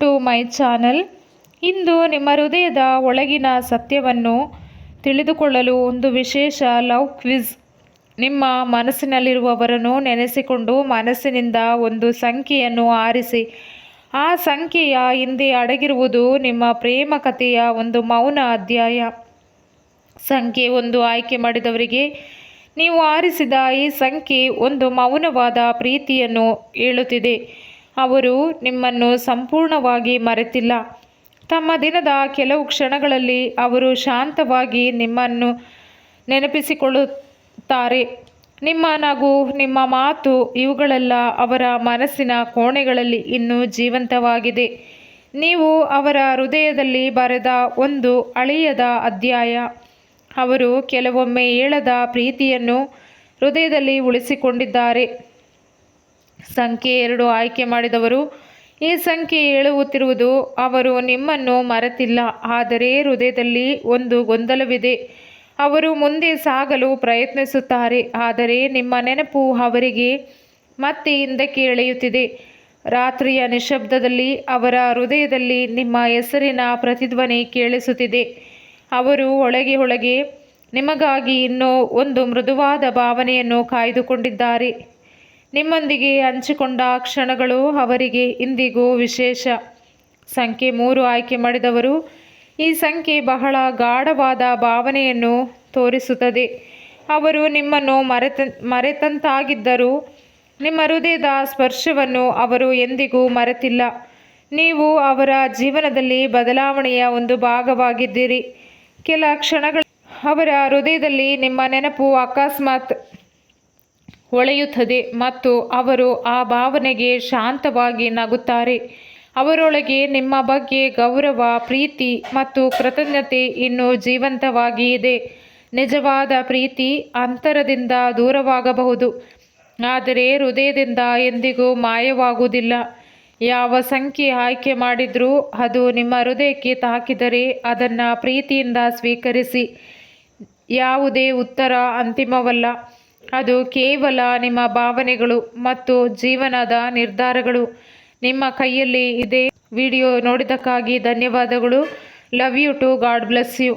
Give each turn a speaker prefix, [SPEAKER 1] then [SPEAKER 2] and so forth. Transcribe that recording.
[SPEAKER 1] To my channel ಇಂದು ನಿಮ್ಮ ಹೃದಯದ ಒಳಗಿನ ಸತ್ಯವನ್ನು ತಿಳಿದುಕೊಳ್ಳಲು ಒಂದು ವಿಶೇಷ ಲವ್ ಕ್ವಿಜ್. ನಿಮ್ಮ ಮನಸ್ಸಿನಲ್ಲಿರುವವರನ್ನು ನೆನೆಸಿಕೊಂಡು ಮನಸ್ಸಿನಿಂದ ಒಂದು ಸಂಖ್ಯೆಯನ್ನು ಆರಿಸಿ. ಆ ಸಂಖ್ಯೆಯ ಹಿಂದೆ ಅಡಗಿರುವುದು ನಿಮ್ಮ ಪ್ರೇಮ ಕಥೆಯ ಒಂದು ಮೌನ ಅಧ್ಯಾಯ. ಸಂಖ್ಯೆ ಒಂದು, ಆಯ್ಕೆ ಮಾಡಿದವರಿಗೆ ನೀವು ಆರಿಸಿದ ಈ ಸಂಖ್ಯೆ ಒಂದು ಮೌನವಾದ ಪ್ರೀತಿಯನ್ನು ಹೇಳುತ್ತಿದೆ. ಅವರು ನಿಮ್ಮನ್ನು ಸಂಪೂರ್ಣವಾಗಿ ಮರೆತಿಲ್ಲ. ತಮ್ಮ ದಿನದ ಕೆಲವು ಕ್ಷಣಗಳಲ್ಲಿ ಅವರು ಶಾಂತವಾಗಿ ನಿಮ್ಮನ್ನು ನೆನಪಿಸಿಕೊಳ್ಳುತ್ತಾರೆ. ನಿಮ್ಮ ನಗು, ನಿಮ್ಮ ಮಾತು, ಇವುಗಳೆಲ್ಲ ಅವರ ಮನಸ್ಸಿನ ಕೋಣೆಗಳಲ್ಲಿ ಇನ್ನೂ ಜೀವಂತವಾಗಿದೆ. ನೀವು ಅವರ ಹೃದಯದಲ್ಲಿ ಬರೆದ ಒಂದು ಅಳಿಯದ ಅಧ್ಯಾಯ. ಅವರು ಕೆಲವೊಮ್ಮೆ ಹೇಳದ ಪ್ರೀತಿಯನ್ನು ಹೃದಯದಲ್ಲಿ ಉಳಿಸಿಕೊಂಡಿದ್ದಾರೆ. ಸಂಖ್ಯೆ ಎರಡು ಆಯ್ಕೆ ಮಾಡಿದವರು, ಈ ಸಂಖ್ಯೆ ಹೇಳುತ್ತಿರುವುದು ಅವರು ನಿಮ್ಮನ್ನು ಮರೆತಿಲ್ಲ, ಆದರೆ ಹೃದಯದಲ್ಲಿ ಒಂದು ಗೊಂದಲವಿದೆ. ಅವರು ಮುಂದೆ ಸಾಗಲು ಪ್ರಯತ್ನಿಸುತ್ತಾರೆ, ಆದರೆ ನಿಮ್ಮ ನೆನಪು ಅವರಿಗೆ ಮತ್ತೆ ಹಿಂದಕ್ಕೆ ಎಳೆಯುತ್ತಿದೆ. ರಾತ್ರಿಯ ನಿಶಬ್ದದಲ್ಲಿ ಅವರ ಹೃದಯದಲ್ಲಿ ನಿಮ್ಮ ಹೆಸರಿನ ಪ್ರತಿಧ್ವನಿ ಕೇಳಿಸುತ್ತಿದೆ. ಅವರು ಒಳಗೆ ಒಳಗೆ, ನಿಮಗಾಗಿ ಇನ್ನೂ ಒಂದು ಮೃದುವಾದ ಭಾವನೆಯನ್ನು ಕಾಯ್ದುಕೊಂಡಿದ್ದಾರೆ. ನಿಮ್ಮೊಂದಿಗೆ ಹಂಚಿಕೊಂಡ ಕ್ಷಣಗಳು ಅವರಿಗೆ ಇಂದಿಗೂ ವಿಶೇಷ. ಸಂಖ್ಯೆ ಮೂರು ಆಯ್ಕೆ ಮಾಡಿದವರು, ಈ ಸಂಖ್ಯೆ ಬಹಳ ಗಾಢವಾದ ಭಾವನೆಯನ್ನು ತೋರಿಸುತ್ತದೆ. ಅವರು ನಿಮ್ಮನ್ನು ಮರೆತ, ಮರೆತಂತಾಗಿದ್ದರು, ನಿಮ್ಮ ಹೃದಯದ ಸ್ಪರ್ಶವನ್ನು ಅವರು ಎಂದಿಗೂ ಮರೆತಿಲ್ಲ. ನೀವು ಅವರ ಜೀವನದಲ್ಲಿ ಬದಲಾವಣೆಯ ಒಂದು ಭಾಗವಾಗಿದ್ದೀರಿ. ಕೆಲ ಕ್ಷಣಗಳ ಅವರ ಹೃದಯದಲ್ಲಿ ನಿಮ್ಮ ನೆನಪು ಅಕಸ್ಮಾತ್ ಹೊಳೆಯುತ್ತದೆ ಮತ್ತು ಅವರು ಆ ಭಾವನೆಗೆ ಶಾಂತವಾಗಿ ನಗುತ್ತಾರೆ. ಅವರೊಳಗೆ ನಿಮ್ಮ ಬಗ್ಗೆ ಗೌರವ, ಪ್ರೀತಿ ಮತ್ತು ಕೃತಜ್ಞತೆ ಇನ್ನೂ ಜೀವಂತವಾಗಿ ಇದೆ. ನಿಜವಾದ ಪ್ರೀತಿ ಅಂತರದಿಂದ ದೂರವಾಗಬಹುದು. ಆದರೆ ಹೃದಯದಿಂದ ಎಂದಿಗೂ ಮಾಯವಾಗುವುದಿಲ್ಲ. ಯಾವ ಸಂಖ್ಯೆ ಆಯ್ಕೆ ಮಾಡಿದರೂ ಅದು ನಿಮ್ಮ ಹೃದಯಕ್ಕೆ ತಾಕಿದರೆ ಅದನ್ನು ಪ್ರೀತಿಯಿಂದ ಸ್ವೀಕರಿಸಿ. ಯಾವುದೇ ಉತ್ತರ ಅಂತಿಮವಲ್ಲ. ಅದು ಕೇವಲ ನಿಮ್ಮ ಭಾವನೆಗಳು ಮತ್ತು ಜೀವನದ ನಿರ್ಧಾರಗಳು. ನಿಮ್ಮ ಕೈಯಲ್ಲಿ ಇದೆ ವಿಡಿಯೋ ನೋಡಿದ್ದಕ್ಕಾಗಿ ಧನ್ಯವಾದಗಳು. Love you too God bless you